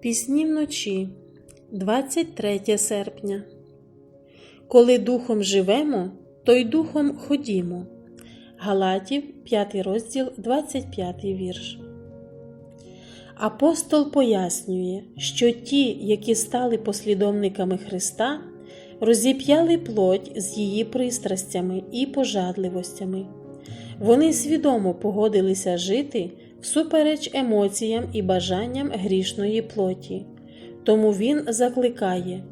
Пісні вночі, 23 серпня. Коли духом живемо, то й духом ходімо. Галатів, 5 розділ, 25 вірш. Апостол пояснює, що ті, які стали послідовниками Христа, розіп'яли плоть з її пристрастями і пожадливостями. Вони свідомо погодилися жити всупереч емоціям і бажанням грішної плоті. Тому він закликає: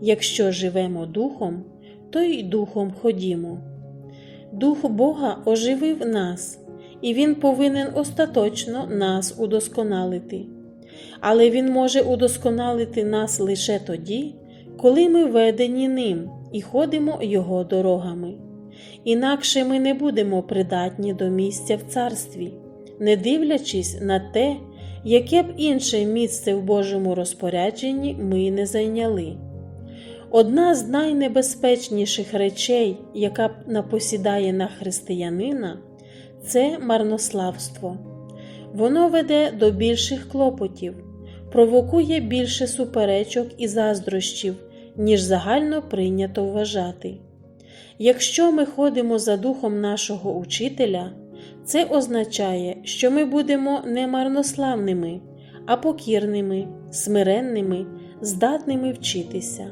якщо живемо духом, то й духом ходімо. Дух Бога оживив нас, і Він повинен остаточно нас удосконалити. Але Він може удосконалити нас лише тоді, коли ми ведені ним і ходимо Його дорогами. Інакше ми не будемо придатні до місця в царстві, не дивлячись на те, яке б інше місце в Божому розпорядженні ми не зайняли. Одна з найнебезпечніших речей, яка напосідає на християнина, це марнославство. Воно веде до більших клопотів, провокує більше суперечок і заздрощів, ніж загально прийнято вважати. Якщо ми ходимо за духом нашого учителя, це означає, що ми будемо не марнославними, а покірними, смиренними, здатними вчитися.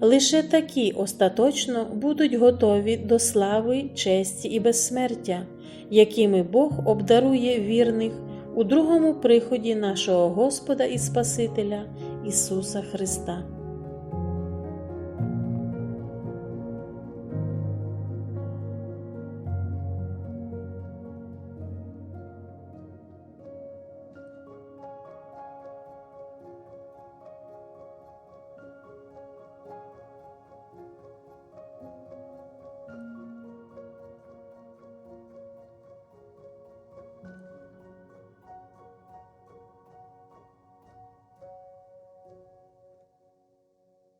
Лише такі остаточно будуть готові до слави, честі і безсмертя, якими Бог обдарує вірних у другому приході нашого Господа і Спасителя Ісуса Христа.